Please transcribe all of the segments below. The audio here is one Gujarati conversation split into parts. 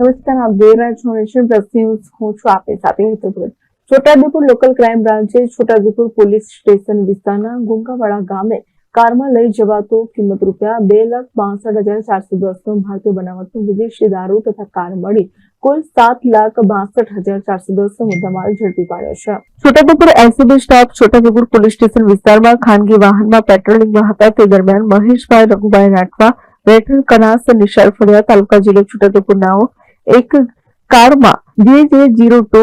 નમસ્કાર, આપ જોઈ રહ્યા છો નેશન પ્લસ ન્યૂઝ. હું છું આપની સાથે હેતુ છોટાઉદેપુર લોકલ ક્રાઇમ બ્રાન્ચે છોટાઉદેપુર પોલીસ સ્ટેશન વિસ્તારના ગુંગાવાડા ગામે કારમાં લઈ જવાતો કિંમત રૂપિયા બે લાખ બાસઠ હજાર ચારસો દસનો ભારતીય બનાવટનો વિદેશી દારૂ તથા કાર મળી કુલ સાત લાખ બાસઠ હજાર ચારસો દસનો મુદ્દામાલ ઝડપી પાડ્યો છે. Chhota Udaipur LCB staff Chhota Udaipur police station વિસ્તારમાં ખાનગી વાહનમાં પેટ્રોલિંગમાં હતા. તે દરમિયાન મહેશભાઈ રઘુભાઈ રાઠવા રેઠણ કનાસ, નિશાળ ફળિયા તાલુકા જિલ્લો છોટાઉદેપુરનાઓ એક કારમાં જે જે zero two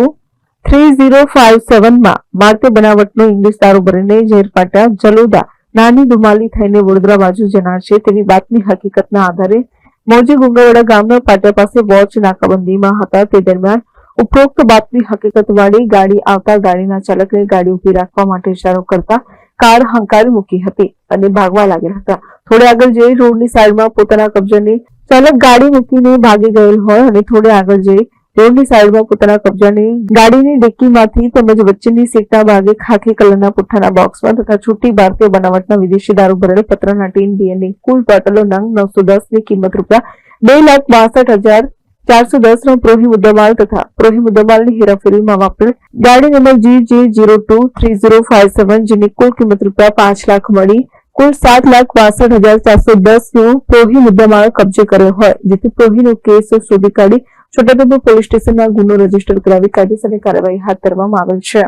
three zero five સેવનમાં ભારતીય બનાવટનો ઇંગ્લિશ દારૂ ભરીને ઝેરપાટા જલોદા નાની દુમાલી થઈને વડોદરા બાજુ જનાર છે. તેની બાતમી હકીકતના આધારે મોજી ગુંગાવાડા ગામના પાટિયા પાસે વોચ નાકાબંધીમાં હતા. તે દરમિયાન ઉપરોક્ત બાતમી હકીકતવાળી ગાડી આવતા ગાડીના ચાલકને ગાડી ઊભી રાખવા માટે ઇશારો કરતા કાર હંકારી મૂકી હતી અને ભાગવા લાગ્યા હતા. થોડે આગળ જઈ રોડની સાઈડમાં પોતાના કબજાની ચાલક ગાડી મૂકીને ભાગી ગયેલ હોય અને થોડે આગળ જઈ રોડની સાઈડમાં પોતાના કબજાની ગાડીની ડિક્કીમાંથી તેમજ વચ્ચેની સીટના ભાગે ખાખી કલરના પુઠ્ઠાના બોક્સમાં તથા છૂટી ભારતીય બનાવટના વિદેશી દારૂ ભરેલ પત્રના ટીન ડીએનએ કુલ બોટલો નંગ નવસો દસની કિંમત રૂપિયા બે લાખ બાસઠ હજાર ચારસો દસ નો પ્રોહી મુદ્દામાલ તથા પ્રોહી મુદ્દામાલની હેરાફેરીમાં વાપરેલ ગાડી number G J zero two three zero five seven જેની કુલ કિંમત રૂપિયા પાંચ લાખ મળી કુલ સાત લાખ બાસઠ હજાર ચારસો દસ નો પ્રોહી મુદ્દામાલ કબજે કર્યો હોય, જેથી પ્રોહીનો કેસ શોધી કાઢી છોટાઉદેપુર પોલીસ સ્ટેશનમાં ગુનો રજિસ્ટર કરાવી કાયદેસરની કાર્યવાહી હાથ ધરવામાં આવેલ છે.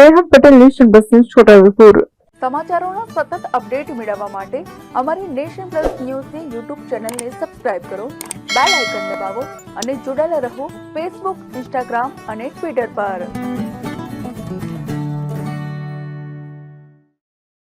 Reham Patel nation plus news Chhota Udaipur. સમાચારોના સતત અપડેટ મેળવવા માટે અમારી નેશન પ્લસ ન્યૂઝની યુટ્યુબ ચેનલને સબસ્ક્રાઇબ કરો, બેલ આઇકન દબાવો અને જોડાયેલા રહો ફેસબુક, ઇન્સ્ટાગ્રામ અને ટ્વિટર પર.